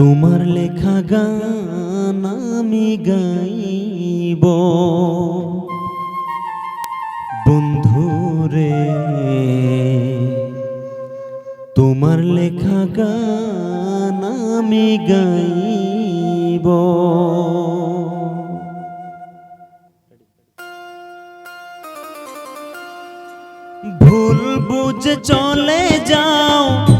তোমার লেখা গান আমি গাইব। বন্ধুরে তোমার লেখা গান আমি গাইব। ভুল বুঝে চলে যাও।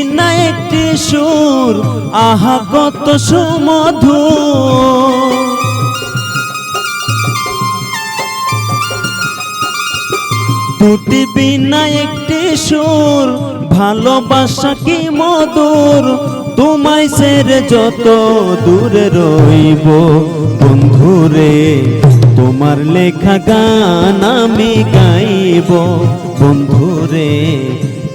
সুর, আহা, কত সুমধু দুটি বিনা একটি সুর, ভালোবাসা কি মধুর? তোমায় সেরে যত দূরে রইব, বন্ধুরে, তোমার লেখা গান আমি গাইব, বন্ধুরে।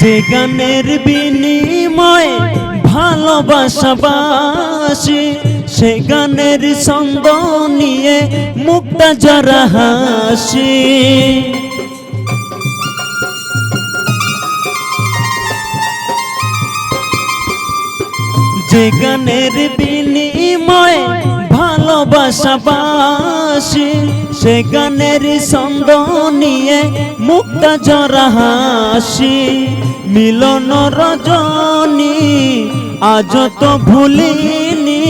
যে গানের বিনিময় ভালোবাসা বাসি, সে গানের ছন্দ নিয়ে মুক্তা জরা হাসি। যে গানের বিনিময় ভালোবাসা বাসি, সে গানের ছন্দ নিয়ে মুক্তা জরা হাসি। মিলন রজনী, আজ তো ভুলিনি।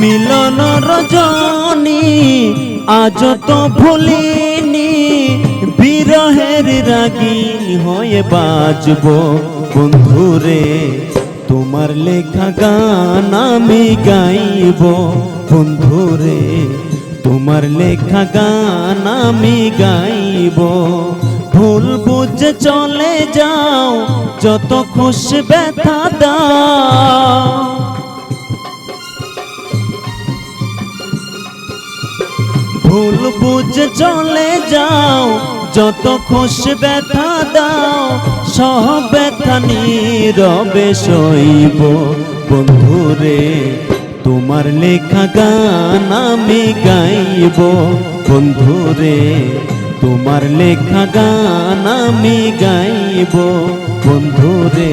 মিলন রজনী, আজ তো ভুলিনি। বিরহের রাগী হয়ে বাজব। বন্ধুরে তোমার লেখা গান আমি গাইব। বন্ধুরে তোমার লেখা গান আমি গাইব। ভুল বুঝে চলে যাও, যত খুশ ব্যথা দাও। ভুল বুঝে চলে যাও যত খুশ ব্যথা দাও, সব ব্যথা নীরবে সইব। বন্ধু রে তোমার লেখা গান আমি গাইব। বন্ধু রে তোমার লেখা গান আমি গাইব। বন্ধুরে